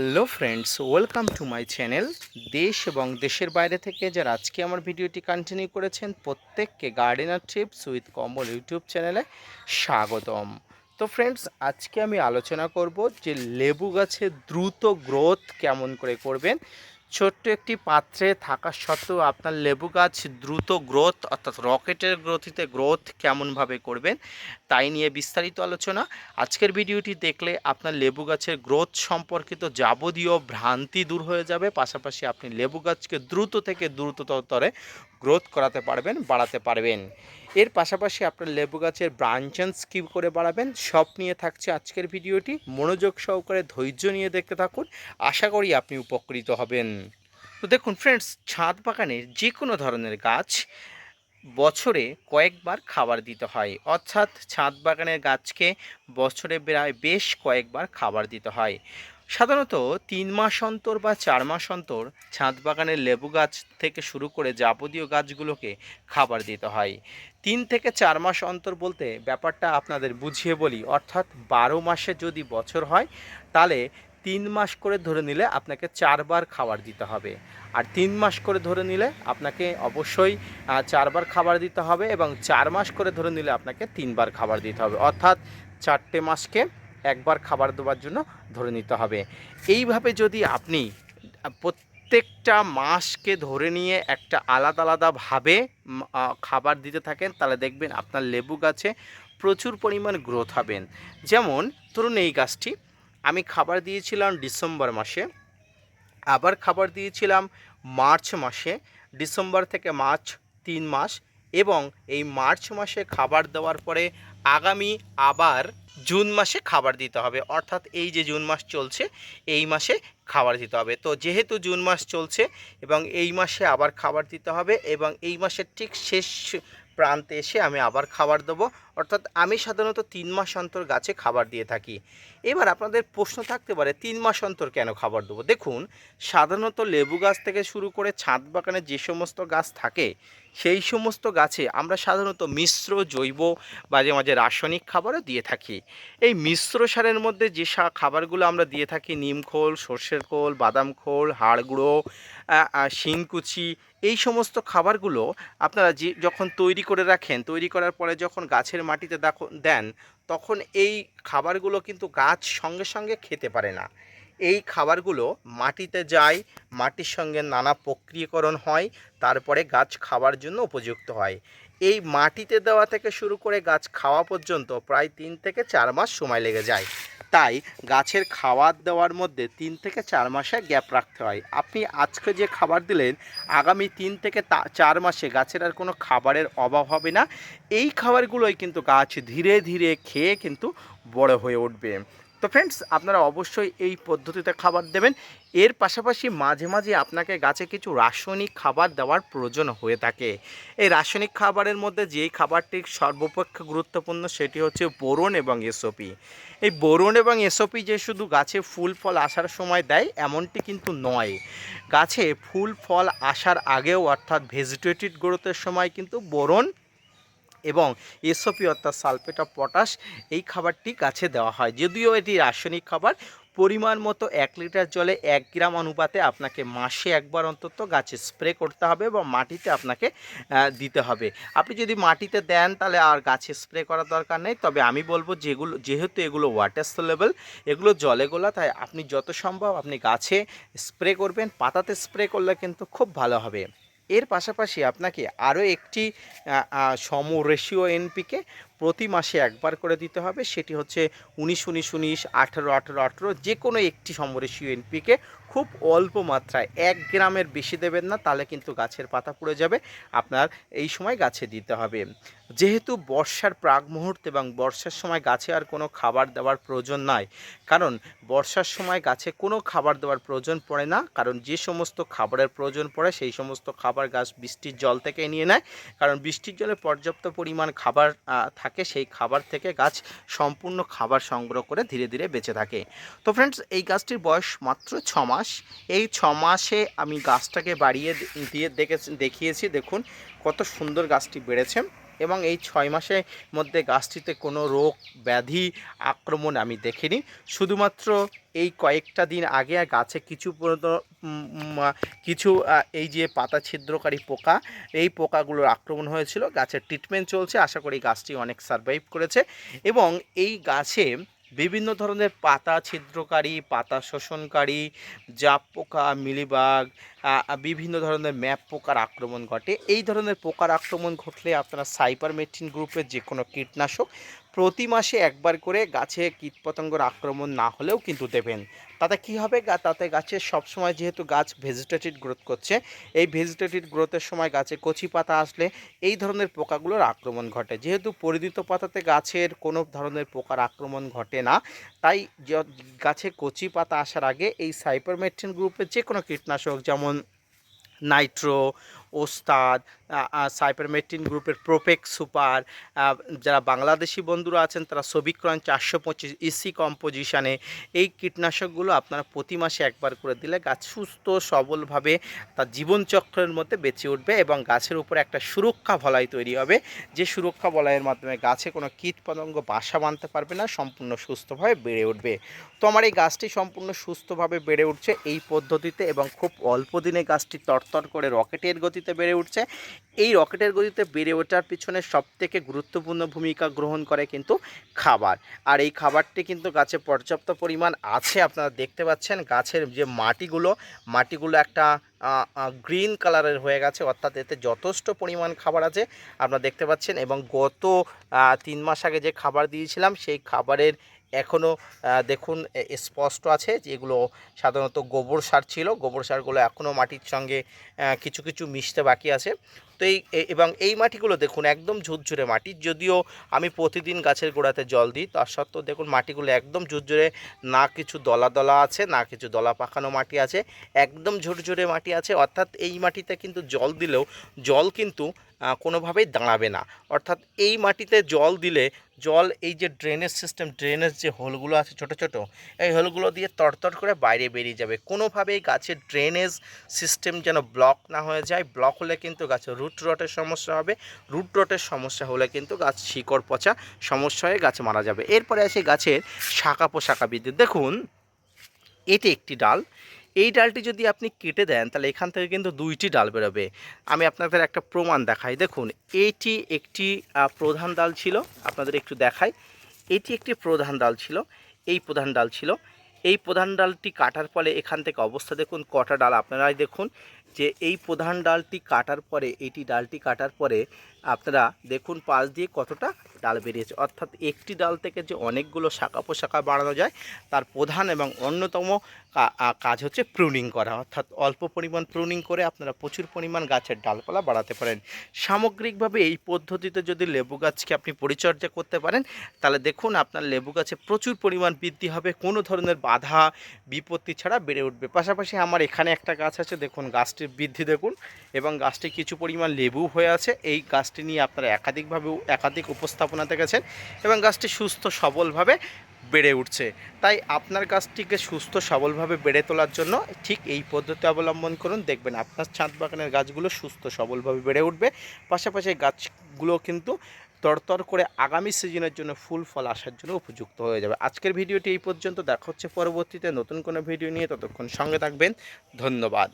Hello friends, welcome to my channel দেশ এবং দেশের বাইরে থেকে যারা আজকে আমার ভিডিওটি কন্টিনিউ করেছেন, প্রত্যেককে গার্ডেনার ট্রিপস উইথ কম্বল ইউটিউব চ্যানেলে স্বাগতম। তো ফ্রেন্ডস, আজকে আমি আলোচনা করব যে লেবু গাছে দ্রুত গ্রোথ কেমন করে করবেন ছোট্ট একটি পাত্রে থাকা সত্ত্বেও আপনার লেবু গাছ দ্রুত গ্রোথ অর্থাৎ রকেটের গ্রোথিতে গ্রোথ কেমনভাবে করবেন, তাই নিয়ে বিস্তারিত আলোচনা। আজকের ভিডিওটি দেখলে আপনার লেবু গাছের গ্রোথ সম্পর্কিত যাবতীয় ভ্রান্তি দূর হয়ে যাবে। পাশাপাশি আপনি লেবু গাছকে দ্রুত থেকে দ্রুততরে গ্রোথ করাতে পারবেন, বাড়াতে পারবেন। এর পাশাপাশি আপনার লেবু গাছের ব্রাঞ্চেন্স কী করে বাড়াবেন, সব নিয়ে থাকছে আজকের ভিডিওটি। মনোযোগ সহকারে ধৈর্য নিয়ে দেখতে থাকুন। আশা করি আপনি উপকৃত হবেন। তো দেখুন ফ্রেন্ডস ছাদ বাগানের যে কোনো ধরনের গাছ বছরে কয়েকবার খাবার দিতে হয়। অর্থাৎ ছাদ বাগানের গাছকে বছরে প্রায় বেশ কয়েকবার খাবার দিতে হয়। সাধারণত তিন মাস অন্তর বা চার মাস অন্তর ছাদ বাগানের লেবু গাছ থেকে শুরু করে যাবতীয় গাছগুলোকে খাবার দিতে হয়। তিন থেকে চার মাস অন্তর বলতে ব্যাপারটা আপনাদের বুঝিয়ে বলি, অর্থাৎ বারো মাসে যদি বছর হয়, তাহলে তিন মাস করে ধরে নিলে আপনাকে চারবার খাবার দিতে হবে। আর তিন মাস করে ধরে নিলে আপনাকে অবশ্যই চারবার খাবার দিতে হবে এবং চার মাস করে ধরে নিলে আপনাকে তিনবার খাবার দিতে হবে। অর্থাৎ চারটে মাসকে একবার খাবার দেওয়ার জন্য ধরে নিতে হবে। এইভাবে যদি আপনি প্রত্যেকটা মাসকে ধরে নিয়ে একটা আলাদা আলাদাভাবে খাবার দিতে থাকেন, তাহলে দেখবেন আপনার লেবু গাছে প্রচুর পরিমাণ গ্রোথ হবেন। যেমন, ধরুন এই গাছটি আমি খাবার দিয়েছিলাম ডিসেম্বর মাসে, আবার খাবার দিয়েছিলাম মার্চ মাসে, ডিসেম্বর থেকে মার্চ তিন মাস এবং এই মার্চ মাসে খাবার দেওয়ার পরে আগামী আবার জুন মাসে খাবার দিতে হবে। অর্থাৎ এই যে জুন মাস চলছে, এই মাসে খাবার দিতে হবে। তো যেহেতু জুন মাস চলছে এবং এই মাসে আবার খাবার দিতে হবে এবং এই মাসের ঠিক শেষ প্রান্তে এসে আমি আবার খাবার দেবো অর্থাৎ আমি সাধারণত তিন মাস অন্তর গাছে খাবার দিয়ে থাকি। এবার আপনাদের প্রশ্ন থাকতে পারে, তিন মাস অন্তর কেন খাবার দেবো? দেখুন, সাধারণত লেবু গাছ থেকে শুরু করে ছাদ বাগানে যে সমস্ত গাছ থাকে, সেই সমস্ত গাছে আমরা সাধারণত মিশ্র জৈব মাঝে মাঝে রাসায়নিক খাবারও দিয়ে থাকি। এই মিশ্র সারের মধ্যে যে খাবারগুলো আমরা দিয়ে থাকি, নিম খোল, সর্ষের খোল, বাদাম খোল, হাড় গুঁড়ো শিংকুচি, এই সমস্ত খাবারগুলো আপনারা যে যখন তৈরি করে রাখেন, তৈরি করার পরে যখন গাছের মাটিতে দেখো- দেন, তখন এই খাবারগুলো কিন্তু গাছ সঙ্গে সঙ্গে খেতে পারে না। এই খাবারগুলো মাটিতে যায়, মাটির সঙ্গে নানা প্রক্রিয়াকরণ হয়, তারপরে গাছ খাওয়ার জন্য উপযুক্ত হয়। এই মাটিতে দেওয়া থেকে শুরু করে গাছ খাওয়া পর্যন্ত প্রায় তিন থেকে চার মাস সময় লেগে যায়। তাই গাছের খাবার দেওয়ার মধ্যে তিন থেকে চার মাসে গ্যাপ রাখতে হয়। আপনি আজকে যে খাবার দিলেন, আগামী তিন থেকে চার মাসে গাছের আর কোনো খাবারের অভাব হবে না। এই খাবারগুলোই কিন্তু গাছ ধীরে ধীরে খেয়ে কিন্তু বড় হয়ে উঠবে। তো ফ্রেন্ডস আপনারা অবশ্যই এই পদ্ধতিতে খাবার দেবেন। এর পাশাপাশি মাঝে মাঝে আপনাকে গাছে কিছু রাসায়নিক খাবার দেওয়ার প্রয়োজন হয়ে থাকে। এই রাসায়নিক খাবারের মধ্যে যেই খাবারটি সর্বপক্ষে গুরুত্বপূর্ণ সেটি হচ্ছে বোরন এবং এসওপি। এই বোরন এবং এসওপি যে শুধু গাছে ফুল, ফল আসার সময় দেয়, এমনটি কিন্তু নয়। গাছে ফুল, ফল আসার আগেও অর্থাৎ ভেজিটেটিভ গ্রোথের সময় কিন্তু বোরন এবং এসওপি অর্থাৎ সালফেট অফ পটাশ এই খাবারটি গাছে দেওয়া হয়। যদিও এটি রাসায়নিক খাবার, পরিমাণ মতো এক লিটার জলে এক গ্রাম অনুপাতে আপনাকে মাসে একবার অন্তত গাছে স্প্রে করতে হবে এবং মাটিতে আপনাকে দিতে হবে। আপনি যদি মাটিতে দেন তাহলে আর গাছে স্প্রে করার দরকার নেই। তবে আমি বলব যেগুলো, যেহেতু এগুলো ওয়াটার সোলেবল এগুলো জলে গোলা, তাই আপনি যত সম্ভব আপনি গাছে স্প্রে করবেন। পাতাতে স্প্রে করলে কিন্তু খুব ভালো হবে। এর পাশাপাশি আপনাকে আরও একটি সম রেশিও এনপিকে প্রতি মাসে একবার করে দিতে হবে। সেটি হচ্ছে উনিশ উনিশ উনিশ আঠেরো আঠেরো আঠেরো যে কোনো একটি সমরেশীয় এনপিকে খুব অল্প মাত্রায় এক গ্রামের বেশি দেবেন না তাহলে কিন্তু গাছের পাতা পুড়ে যাবে। আপনার এই সময় গাছে দিতে হবে। যেহেতু বর্ষার প্রাক মুহূর্ত এবং বর্ষার সময় গাছে আর কোনো খাবার দেওয়ার প্রয়োজন নাই কারণ বর্ষার সময় গাছে কোনো খাবার দেওয়ার প্রয়োজন পড়ে না কারণ যে সমস্ত খাবারের প্রয়োজন পড়ে সেই সমস্ত খাবার গাছ বৃষ্টির জল থেকে নিয়ে নেয়। কারণ বৃষ্টির জলে পর্যাপ্ত পরিমাণ খাবার আহ, থাকে, সেই খাবার থেকে গাছ সম্পূর্ণ খাবার সংগ্রহ করে ধীরে ধীরে বেঁচে থাকে। তো ফ্রেন্ডস এই গাছটির বয়স মাত্র ছ মাস। এই ছ মাসে আমি গাছটাকে বাড়িয়ে দিয়ে দেখে দেখিয়েছি। দেখুন কত সুন্দর গাছটি বেড়েছে। এবং এই ছয় মাসের মধ্যে গাছটিতে কোনো রোগ, ব্যাধি, আক্রমণ আমি দেখিনি। শুধুমাত্র এই কয়েকটা দিন আগে গাছে কিছু কিছু এই যে পাতা ছিদ্রকারী পোকা, এই পোকাগুলোর আক্রমণ হয়েছিল। গাছের ট্রিটমেন্ট চলছে। আশা করি গাছটি অনেক সারভাইভ করেছে। এবং এই গাছে বিভিন্ন ধরনের পাতা ছিদ্রকারী, পাতা শোষণকারী, জাপ পোকা, মিলিবাগ বিভিন্ন ধরনের ম্যাপ পোকার আক্রমণ ঘটে। এই ধরনের পোকার আক্রমণ ঘটলে আপনারা সাইপারমেট্রিন গ্রুপের যে কোনো কীটনাশক প্রতি মাসে একবার করে গাছে কীটপতঙ্গর আক্রমণ না হলেও কিন্তু দেবেন। তাতে কি হবে? তাতে গাছের সবসময় যেহেতু গাছ ভেজিটেটিভ গ্রোথ করছে, এই ভেজিটেটিভ গ্রোথের সময় গাছে কচি পাতা আসলে এই ধরনের পোকাগুলোর আক্রমণ ঘটে। যেহেতু পরিধিত পাতাতে গাছের কোনো ধরনের পোকার আক্রমণ ঘটে না, তাই গাছে কচি পাতা আসার আগে এই সাইপারমেট্রিন গ্রুপের যে কোনো কীটনাশক যেমন নাইট্রো ওস্তাদ সাইপারমেট্রিন গ্রুপের প্রোপেক সুপার যারা বাংলাদেশি বন্ধুরা আছেন তারা সবিক্রণ চারশো পঁচিশ ইসি কম্পোজিশানে এই কীটনাশকগুলো আপনারা প্রতি মাসে একবার করে দিলে গাছ সুস্থ, সবলভাবে তার জীবনচক্রের মধ্যে বেঁচে উঠবে এবং গাছের উপরে একটা সুরক্ষা বলয় তৈরি হবে। যে সুরক্ষা বলয়ের মাধ্যমে গাছে কোনো কীট পতঙ্গ বাসা বাঁধতে পারবে না, সম্পূর্ণ সুস্থভাবে বেড়ে উঠবে। তো আমার এই গাছটি সম্পূর্ণ সুস্থভাবে বেড়ে উঠছে এই পদ্ধতিতে এবং খুব অল্প দিনে গাছটি তরতর করে রকেটের গতিতে বেড়ে উঠছে। এই রকেটের গতিতে বেড়ে ওঠার পিছনে সবথেকে গুরুত্বপূর্ণ ভূমিকা গ্রহণ করে কিন্তু খাবার। আর এই খাবারটি কিন্তু গাছে পর্যাপ্ত পরিমাণ আছে, আপনারা দেখতে পাচ্ছেন গাছের যে মাটিগুলো মাটিগুলো একটা গ্রিন কালারের হয়ে গেছে, অর্থাৎ এতে যথেষ্ট পরিমাণ খাবার আছে, আপনারা দেখতে পাচ্ছেন। এবং গত তিন মাস আগে যে খাবার দিয়েছিলাম, সেই খাবারের এখনও দেখুন স্পষ্ট আছে যেগুলো সাধারণত গোবর সার ছিল। গোবর সারগুলো এখনও মাটির সঙ্গে কিছু কিছু মিশতে বাকি আছে। তো এই এবং এই মাটিগুলো দেখুন একদম ঝুরঝুরে মাটি। যদিও আমি প্রতিদিন গাছের গোড়াতে জল দিই তার সত্ত্বেও দেখুন মাটিগুলো একদম ঝুরঝুরে, না কিছু দলা দলা আছে, না কিছু দলা পাকানো মাটি আছে, একদম ঝুরঝুরে মাটি আছে। অর্থাৎ এই মাটিতে কিন্তু জল দিলেও জল কিন্তু কোনোভাবেই দাঁড়াবে না। অর্থাৎ এই মাটিতে জল দিলে, জল এই যে ড্রেনেজ সিস্টেম, ড্রেনেজ যে হোলগুলো আছে ছোট ছোট, এই হোলগুলো দিয়ে তরতর করে বাইরে বেরিয়ে যাবে। কোনোভাবেই গাছের ড্রেনেজ সিস্টেম যেন ব্লক না হয়ে যায়। ব্লক হলে কিন্তু গাছের রটের সমস্যা হবে। রুট রটের সমস্যা হলে কিন্তু গাছ শিকড় পচা সমস্যা হয়ে গাছ মারা যাবে। এরপরে আসে গাছের শাখা পোশাখা বৃদ্ধি। দেখুন, এটি একটি ডাল। এই ডালটি যদি আপনি কেটে দেন, তাহলে এখান থেকে কিন্তু দুইটি ডাল বেরোবে। আমি আপনাদের একটা প্রমাণ দেখাই। দেখুন, এটি একটি প্রধান ডাল ছিল। আপনাদের একটু দেখাই। এটি একটি প্রধান ডাল ছিল। এই প্রধান ডাল ছিল। এই প্রধান ডালটি কাটার ফলে এখান থেকে অবস্থা দেখুন, কটা ডাল আপনারাই দেখুন। যে এই প্রধান ডালটি কাটার পরে, এইটি ডালটি কাটার পরে আপনারা দেখুন পাশ দিয়ে কতটা ডাল বেরিয়েছে। অর্থাৎ একটি ডাল থেকে যে অনেকগুলো শাখা পোশাখা বাড়ানো যায়, তার প্রধান এবং অন্যতম কাজ হচ্ছে প্রুনিং করা। অর্থাৎ অল্প পরিমাণ প্রুনিং করে আপনারা প্রচুর পরিমাণ গাছের ডালপালা বাড়াতে পারেন। সামগ্রিকভাবে এই পদ্ধতিতে যদি লেবু গাছকে আপনি পরিচর্যা করতে পারেন, তাহলে দেখুন আপনার লেবু গাছে প্রচুর পরিমাণ বৃদ্ধি হবে। কোনো ধরনের বাধা, বিপত্তি ছাড়া বেড়ে উঠবে। পাশাপাশি আমার এখানে একটা গাছ আছে, দেখুন গাছটির বৃদ্ধি দেখুন এবং গাছটি কিছু পরিমাণ লেবু হয়ে আছে। এই গাছটি নিয়ে আপনারা একাধিকভাবে, একাধিক উপস্থাপনা দেখেছেন এবং গাছটি সুস্থ সবলভাবে বেড়ে উঠছে। তাই আপনার গাছটিকে সুস্থ সবলভাবে বেড়ে তোলার জন্য ঠিক এই পদ্ধতি অবলম্বন করুন। দেখবেন আপনার ছাদ বাগানের গাছগুলো সুস্থ সবলভাবে বেড়ে উঠবে। পাশাপাশি গাছগুলো কিন্তু তরতর করে আগামী সিজনের জন্য ফুল ফল আসার জন্য উপযুক্ত হয়ে যাবে। আজকের ভিডিওটি এই পর্যন্ত। দেখা হচ্ছে পরবর্তীতে নতুন কোনো ভিডিও নিয়ে। ততক্ষণ সঙ্গে থাকবেন। ধন্যবাদ।